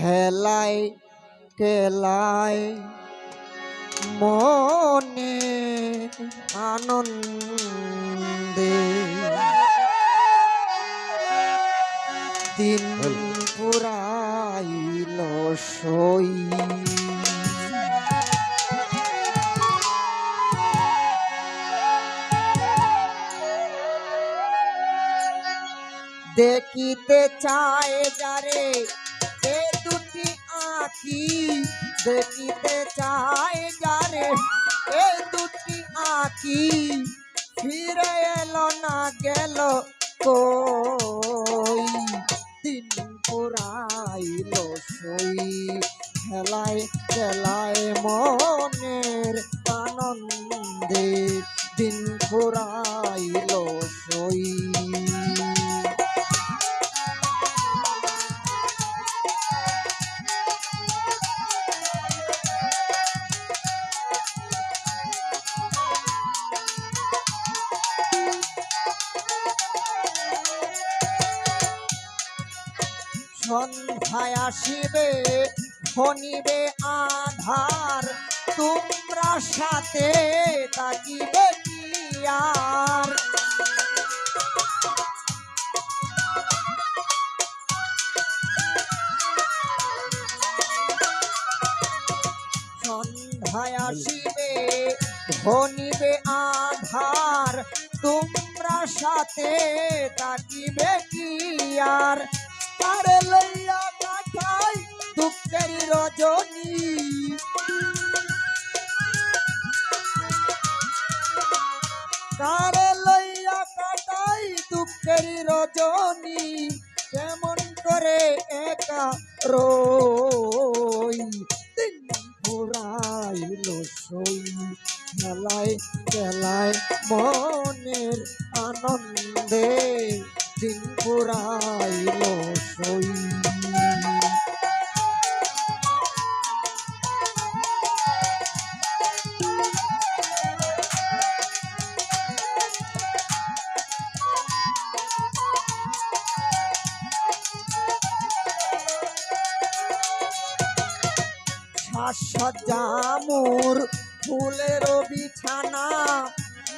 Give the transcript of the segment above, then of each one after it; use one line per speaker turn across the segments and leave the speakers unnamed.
হেলায় কেলায় মনে আনন্দে দিন পুরাইল সই। দেখিতে চায় যারে দেখিতে চায় যারে, এ দুটি আঁকি। ফিরে এলো না, গেল কই? দিন পুরাইল সই, খেলায় খেলায় সন্ধ্যায় আসিবে, শনিবে আধার। তোমরা সাথে তাকিবে কি আর? সন্ধ্যায় আসিবে ধনিবে আধার। তোমরা সাথে তাকিবে কি আর? খেলায় খেলায় মনের আনন্দে দিন ফুরাইল সই। সাজ্জামুর ফুলের বিছানা,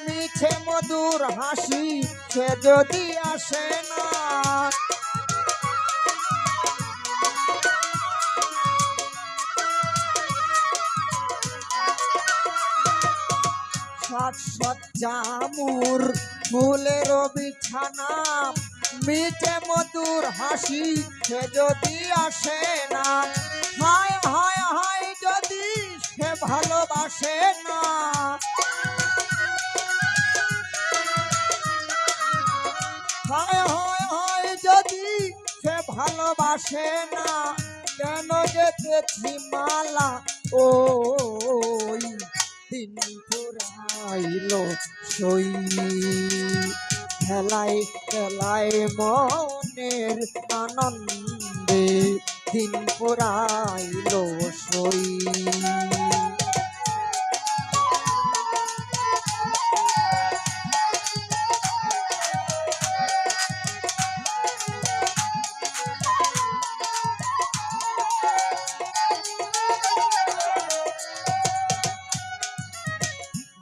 মিছে মধুর হাসি, সে যদি আসে না। সাজ্জামুর ফুলের বিছানা, মিছে মধুর হাসি, সে যদি আসে না। হায় হায় ভালোবাসে না। হায় হায় হায়, যদি সে ভালোবাসে না, কেন যেতেছি মালা ওই দিন ফুরাইল সই খেলায় খেলায় মনের আনন্দে দিন পুরাইল সই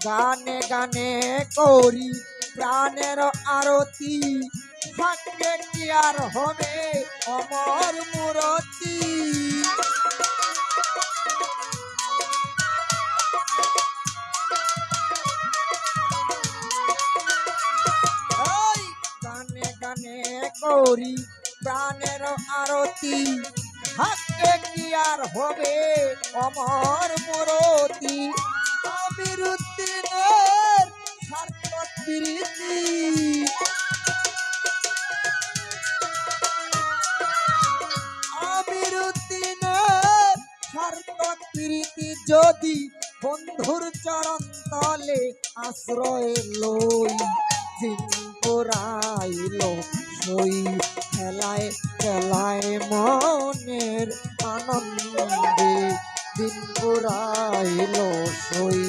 গানে গানে করি, প্রাণের আরতি। ভাগ্যে কি আর হবে অমর মূরতি? গানে গানে করি, প্রাণের আরতি। ভাগ্যে কি আর হবে অমর মূরতি? প্রীতি আমিরুদ্দিনের সার্থক যদি বন্ধুর চরণ তলে আশ্রয় লই। দিন পুরাইল সই খেলায় খেলায় মনের আনন্দে দিন পুরাইল সই।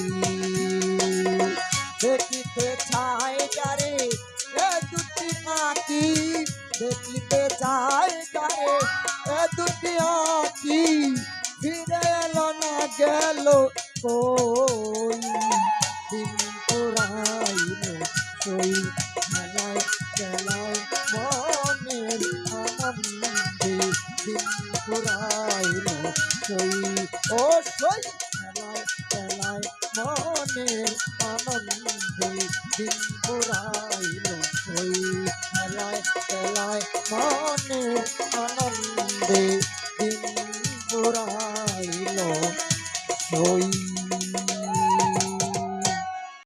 দেখিতে ছায় যারে এ দুটি আঁকি দেখিতে চাই গায়ে এ দুটি আঁকি ফিরে এলো না গেল কই। দিন পুরাইল সই খেলায় আনন্দে দিন পুরাইল সই। ও সই খেলায় খেলায় মনের আনন্দে দিন পুরাইল সই আনন্দে